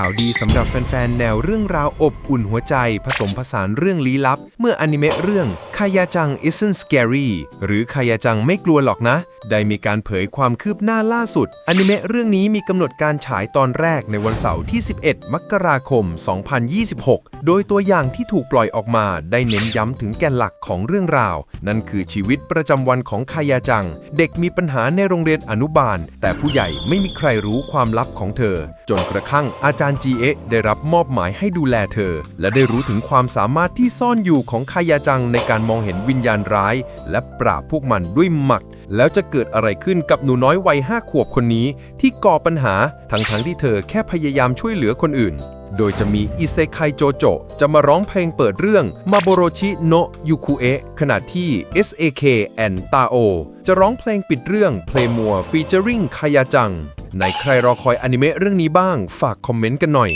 ข่าวดีสำหรับแฟนๆ แนวเรื่องราวอบอุ่นหัวใจ ผสมผสานเรื่องลี้ลับ เมื่ออนิเมะเรื่องคายาจัง isn't scary หรือคายาจังไม่กลัวหรอกนะ ได้มีการเผยความคืบหน้าล่าสุด อนิเมะเรื่องนี้มีกำหนดการฉายตอนแรกในวันเสาร์ที่ 11 มกราคม 2026 โดยตัวอย่างที่ถูกปล่อยออกมา ได้เน้นย้ำถึงแกนหลักของเรื่องราว นั่นคือชีวิตประจำวันของคายาจัง เด็กมีปัญหาในโรงเรียนอนุบาล แต่ผู้ใหญ่ไม่มีใครรู้ความลับของเธอ จนกระทั่งอาจารย์จีเอะได้รับมอบหมายให้ดูแลเธอ และได้รู้ถึงความสามารถที่ซ่อนอยู่ของคายาจังในการมองเห็นวิญญาณร้าย และปราบพวกมันด้วยหมัด แล้วจะเกิดอะไรขึ้นกับหนูน้อยวัยห้าขวบคนนี้ ที่ก่อปัญหาทั้งๆทที่เธอแค่พยายามช่วยเหลือคนอื่น โดยจะมีอิเซไคโจโจจะมาร้องเพลงเปิดเรื่องมาโบโรชิโนยูคุเอะขณะที่ SAK and Tao จะร้องเพลงปิดเรื่อง Playmore featuring คายาจัง ในใครรอคอยอนิเมะเรื่องนี้บ้าง ฝากคอมเมนต์กันหน่อย